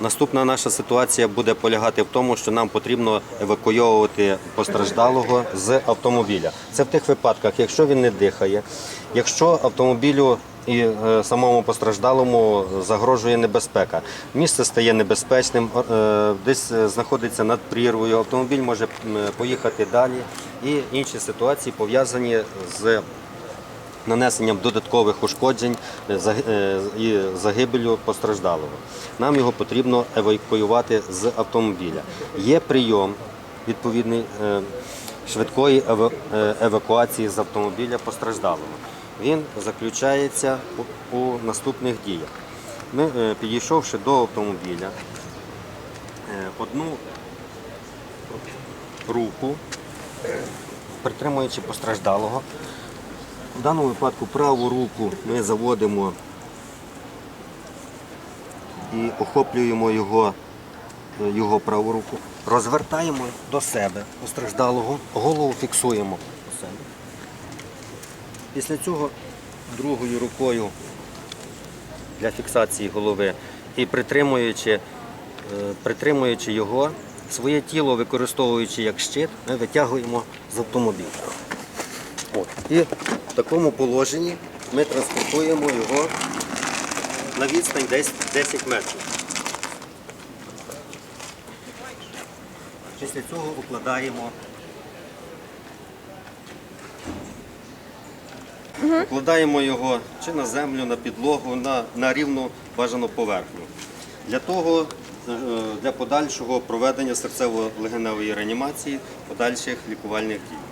Наступна наша ситуація буде полягати в тому, що нам потрібно евакуйовувати постраждалого з автомобіля. Це в тих випадках, якщо він не дихає, якщо автомобілю і е, самому постраждалому загрожує небезпека. Місце стає небезпечним, е, десь е, знаходиться над прірвою, автомобіль може поїхати далі. І інші ситуації пов'язані з нанесенням додаткових ушкоджень е, е, і загибелю постраждалого. Нам його потрібно евакуювати з автомобіля. Є прийом відповідний е, швидкої евакуації з автомобіля постраждалого. Він заключається у, наступних діях. Ми, підійшовши до автомобіля, одну руку, притримуючи постраждалого, в даному випадку праву руку ми заводимо і охоплюємо його, е, його праву руку, розвертаємо до себе постраждалого, голову фіксуємо до себе. Після цього другою рукою для фіксації голови і притримуючи, е, притримуючи його, своє тіло використовуючи як щит, ми витягуємо з автомобіля. От. І в такому положенні ми транспортуємо його на відстань десь 10 метрів. Після цього укладаємо. Укладаємо його чи на землю, на підлогу, на, на рівну бажану поверхню. Для того, е, для подальшого проведення серцево-легеневої реанімації, подальших лікувальних дій.